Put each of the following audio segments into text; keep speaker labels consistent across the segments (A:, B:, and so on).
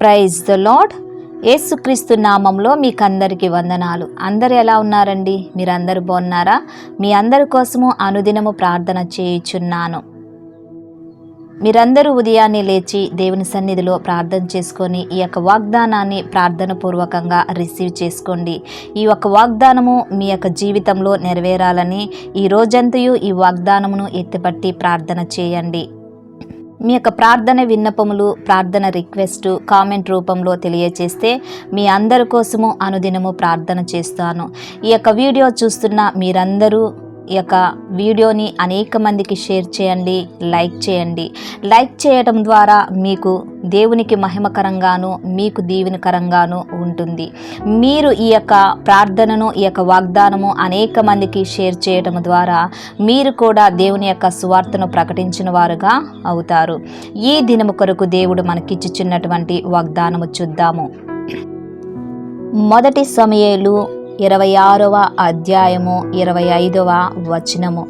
A: Praise the lord యేసుక్రీస్తు నామంలో మీకు అందరికీ వందనాలు. అందరు ఎలా ఉన్నారండి? మీరందరూ బాగున్నారా? మీ అందరి కోసము అనుదినము ప్రార్థన చేయుచున్నాను. మీరందరూ ఉదయాన్నే లేచి దేవుని సన్నిధిలో ప్రార్థన చేసుకొని ఈ యొక్క వాగ్దానాన్ని ప్రార్థన పూర్వకంగా రిసీవ్ చేసుకోండి. ఈ యొక్క వాగ్దానము మీ యొక్క జీవితంలో నెరవేరాలని ఈ రోజంతయు ఈ వాగ్దానమును ఎత్తిపట్టి ప్రార్థన చేయండి. మీ యొక్క ప్రార్థన విన్నపములు ప్రార్థన రిక్వెస్ట్ కామెంట్ రూపంలో తెలియచేస్తే మీ అందరి కోసము అనుదినము ప్రార్థన చేస్తాను. ఈ యొక్క వీడియో చూస్తున్న మీరందరూ ఈ యొక్క వీడియోని అనేక మందికి షేర్ చేయండి లైక్ చేయండి. లైక్ చేయటం ద్వారా మీకు దేవునికి మహిమకరంగాను మీకు దీవెనకరంగాను ఉంటుంది. మీరు ఈ యొక్క ప్రార్థనను ఈ యొక్క వాగ్దానము అనేక మందికి షేర్ చేయటం ద్వారా మీరు కూడా దేవుని యొక్క సువార్తను ప్రకటించిన వారుగా అవుతారు. ఈ దినము కొరకు దేవుడు మనకిచ్చుచున్నటువంటి వాగ్దానము చూద్దాము. మొదటి సమయాలు ఇరవై ఆరవ అధ్యాయము ఇరవై ఐదవ వచనము.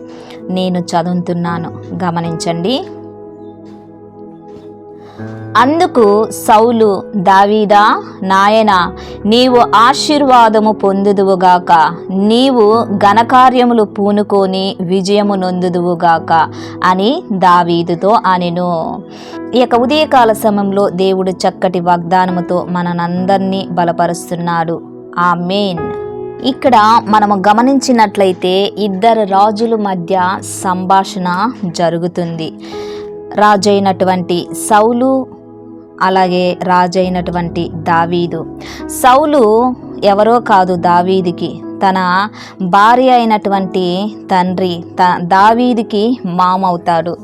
A: నేను చదువుతున్నాను. గమనించండి. అందుకు సౌలు దావీదా నాయన నీవు ఆశీర్వాదము పొందుదువుగాక నీవు ఘనకార్యములు పూనుకొని విజయము నొందుదువుగాక అని దావీదుతో అనెను. ఈ యొక్క ఉదయకాల సమయంలో దేవుడు చక్కటి వాగ్దానముతో మనందరినీ బలపరుస్తున్నాడు. ఆ మెయిన్ ఇక్కడ మనము గమనించినట్లయితే ఇద్దరు రాజుల మధ్య సంభాషణ జరుగుతుంది. రాజైనటువంటి సౌలు అలాగే రాజైనటువంటి దావీదు. సౌలు ఎవరో కాదు దావీదికి. తన భార్య అయినటువంటి తండ్రి త దావీదికి మామవుతాడు.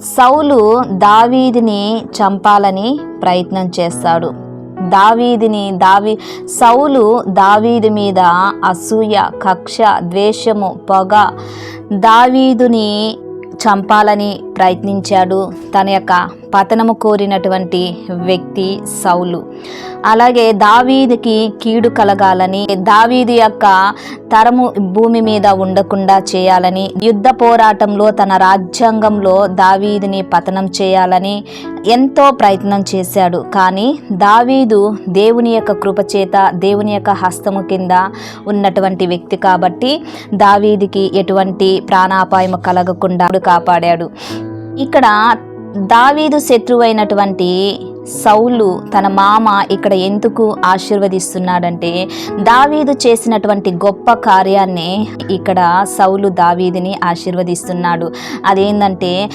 A: సౌలు దావీదిని చంపాలని ప్రయత్నం చేస్తాడు. దావీదిని దావి సౌలు దావీది మీద అసూయ కక్ష ద్వేషము పొగ దావీదుని చంపాలని ప్రయత్నించాడు. తన యొక్క పతనము కోరినటువంటి వ్యక్తి సౌలు. అలాగే దావీదికి కీడు కలగాలని దావీది యొక్క తరము భూమి మీద ఉండకుండా చేయాలని యుద్ధ పోరాటంలో తన రాజ్యాంగంలో దావీదిని పతనం చేయాలని ఎంతో ప్రయత్నం చేశాడు. కానీ దావీదు దేవుని యొక్క కృపచేత దేవుని యొక్క హస్తము కింద ఉన్నటువంటి వ్యక్తి కాబట్టి దావీదికి ఎటువంటి ప్రాణాపాయము కలగకుండా కాపాడాడు. ఇక్కడ దావీదు శత్రువైనటువంటి సౌలు తన మామ ఇక్కడ ఎందుకు ఆశీర్వదిస్తున్నాడంటే దావీదు చేసినటువంటి గొప్ప కార్యాన్ని ఇక్కడ సౌలు దావీదిని ఆశీర్వదిస్తున్నాడు. అదేంటంటే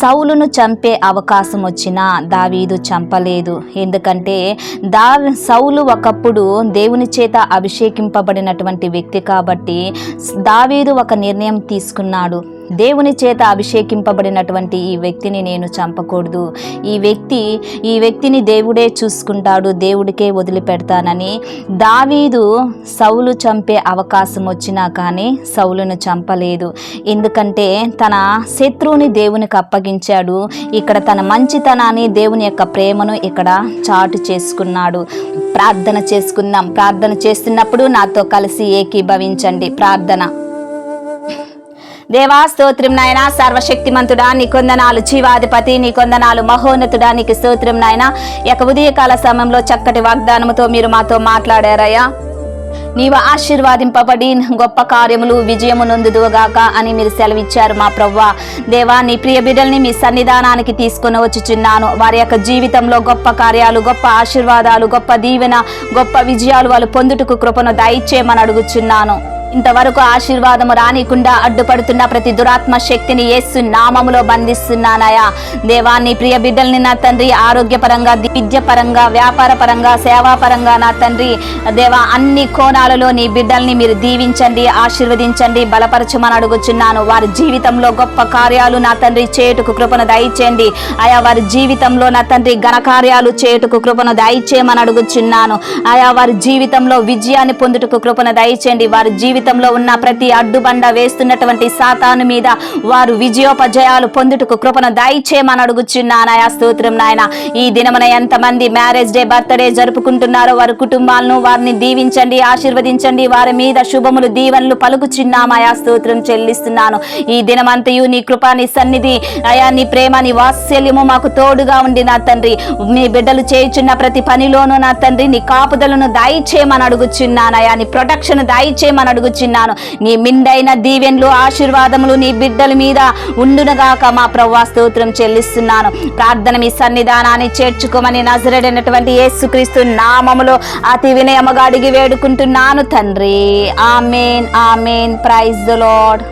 A: సౌలును చంపే అవకాశం వచ్చినా దావీదు చంపలేదు. ఎందుకంటే దా సౌలు ఒకప్పుడు దేవుని చేత అభిషేకింపబడినటువంటి వ్యక్తి కాబట్టి దావీదు ఒక నిర్ణయం తీసుకున్నాడు. దేవుని చేత అభిషేకింపబడినటువంటి ఈ వ్యక్తిని నేను చంపకూడదు. ఈ వ్యక్తి ఈ వ్యక్తిని దేవుడే చూసుకుంటాడు దేవుడికే వదిలిపెడతానని. దావీదు సౌలు చంపే అవకాశం వచ్చినా కానీ సౌలును చంపలేదు. ఎందుకంటే తన శత్రువుని దేవునికి అప్పగించాడు. ఇక్కడ తన మంచితనాన్ని దేవుని యొక్క ప్రేమను ఇక్కడ చాటు చేసుకున్నాడు. ప్రార్థన చేసుకుందాం. ప్రార్థన చేస్తున్నప్పుడు నాతో కలిసి ఏకీభవించండి. ప్రార్థన. దేవా స్తోత్రం నాయన సర్వశక్తిమంతుడా నీ కొందనాలు జీవాధిపతి నీ కొందనాలు మహోన్నతుడా నీకు స్తోత్రం నాయన. యొక్క ఉదయకాల సమయంలో చక్కటి వాగ్దానముతో మీరు మాతో మాట్లాడారయ్యా. నీవు ఆశీర్వాదింపబడి గొప్ప కార్యములు విజయము నొందుదువుగాక అని మీరు సెలవిచ్చారు మా ప్రవ్వా. దేవా నీ ప్రియ బిడ్డల్ని మీ సన్నిధానానికి తీసుకుని వచ్చుచున్నాను. వారి యొక్క జీవితంలో గొప్ప కార్యాలు గొప్ప ఆశీర్వాదాలు గొప్ప దీవెన గొప్ప విజయాలు వాళ్ళు పొందుటకు కృపను దయచేయమని అడుగుచున్నాను. ఇంతవరకు ఆశీర్వాదము రానికుండా అడ్డుపడుతున్న ప్రతి దురాత్మ శక్తిని యేసు నామములో బంధిస్తున్నానయా దేవా నీ ప్రియ బిడ్డల్ని నా తండ్రి ఆరోగ్యపరంగా విద్యపరంగా వ్యాపార పరంగా సేవాపరంగా నా తండ్రి. దేవా అన్ని కోణాలలో నీ బిడ్డల్ని మీరు దీవించండి ఆశీర్వదించండి బలపరచమని అడుగుచున్నాను. వారి జీవితంలో గొప్ప కార్యాలు నా తండ్రి చేటుకు కృపను దయచేయండి. ఆయా వారి జీవితంలో నా తండ్రి ఘనకార్యాలు చేటుకు కృపను దయచేయమని అడుగుచున్నాను. ఆయా వారి జీవితంలో విజయాన్ని పొందుటకు కృపను దయచేయండి. వారి జీవితం జీవితంలో ఉన్న ప్రతి అడ్డుబండ వేస్తున్నటువంటి సాతాను మీద వారు విజయోపజయాలు పొందుటకు కృపను దయచేయమని అడుగుచున్నానయా స్తోత్రం నాయన. ఈ దినమున ఎంతమంది మ్యారేజ్ డే బర్త్డే జరుపుకుంటున్నారో వారి కుటుంబాలను వారిని దీవించండి ఆశీర్వదించండి వారి మీద శుభములు దీవెనలు పలుకుచున్నామయా స్తోత్రం చెల్లిస్తున్నాను. ఈ దినమంతయు నీ కృపా నీ సన్నిధి అయా నీ ప్రేమ నీ వాత్సల్యము మాకు తోడుగా ఉండి నా తండ్రి. మీ బిడ్డలు చేయుచున్న ప్రతి పనిలోనూ నా తండ్రి నీ కాపుదలను దయచేయమని అడుగుచున్నానయా నీ ప్రొటెక్షన్ దయచేయమని అడుగుచున్నాను నీ మిండైన దీవెన్లు ఆశీర్వాదములు నీ బిడ్డల మీద ఉండునగాక మా ప్రవ్వా స్తోత్రం చెల్లిస్తున్నాను. ప్రార్థన మీ సన్నిధానాన్ని చేర్చుకోమని నజరడైనటువంటి యేసుక్రీస్తు నామములో అతి వినయముగా అడిగి వేడుకుంటున్నాను తండ్రి. Amen amen. Praise the Lord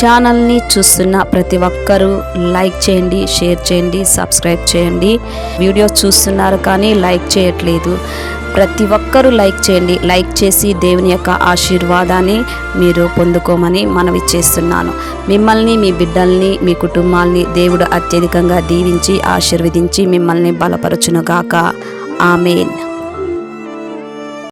B: ఛానల్ని చూస్తున్న ప్రతి ఒక్కరూ లైక్ చేయండి షేర్ చేయండి సబ్స్క్రైబ్ చేయండి. వీడియోస్ చూస్తున్నారు కానీ లైక్ చేయట్లేదు. ప్రతి ఒక్కరూ లైక్ చేయండి. లైక్ చేసి దేవుని యొక్క ఆశీర్వాదాన్ని మీరు పొందుకోమని మనవి చేస్తున్నాను. మిమ్మల్ని మీ బిడ్డల్ని మీ కుటుంబాల్ని దేవుడు అత్యధికంగా దీవించి ఆశీర్వదించి మిమ్మల్ని బలపరచునుగాక. ఆమెన్.